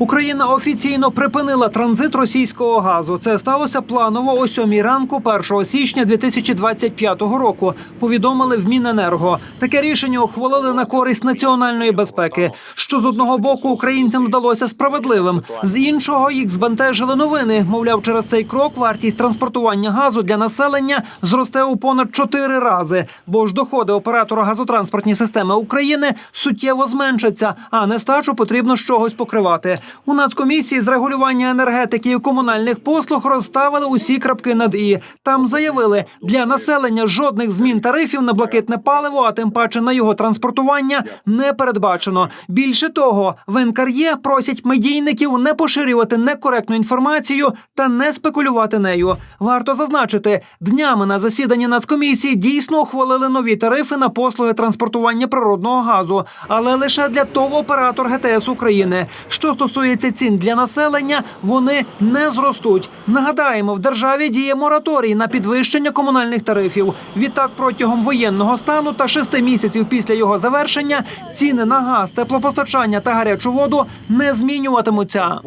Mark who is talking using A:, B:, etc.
A: Україна офіційно припинила транзит російського газу. Це сталося планово о 7 ранку 1 січня 2025 року. Повідомили в Міненерго. Таке рішення ухвалили на користь національної безпеки. Що з одного боку українцям здалося справедливим, з іншого їх збентежили новини. Мовляв, через цей крок вартість транспортування газу для населення зросте у понад чотири рази, бо ж доходи оператора газотранспортні системи України суттєво зменшаться, а нестачу потрібно з чогось покривати. У Нацкомісії з регулювання енергетики і комунальних послуг розставили усі крапки над і. Там заявили, для населення жодних змін тарифів на блакитне паливо, а тим паче на його транспортування, не передбачено. Більше того, в НКРЄ просять медійників не поширювати некоректну інформацію та не спекулювати нею. Варто зазначити, днями на засіданні Нацкомісії дійсно ухвалили нові тарифи на послуги транспортування природного газу, але лише для того оператор ГТС України. Що стосується цін для населення, вони не зростуть. Нагадаємо, в державі діє мораторій на підвищення комунальних тарифів. Відтак, протягом воєнного стану та шести місяців після його завершення ціни на газ, теплопостачання та гарячу воду не змінюватимуться.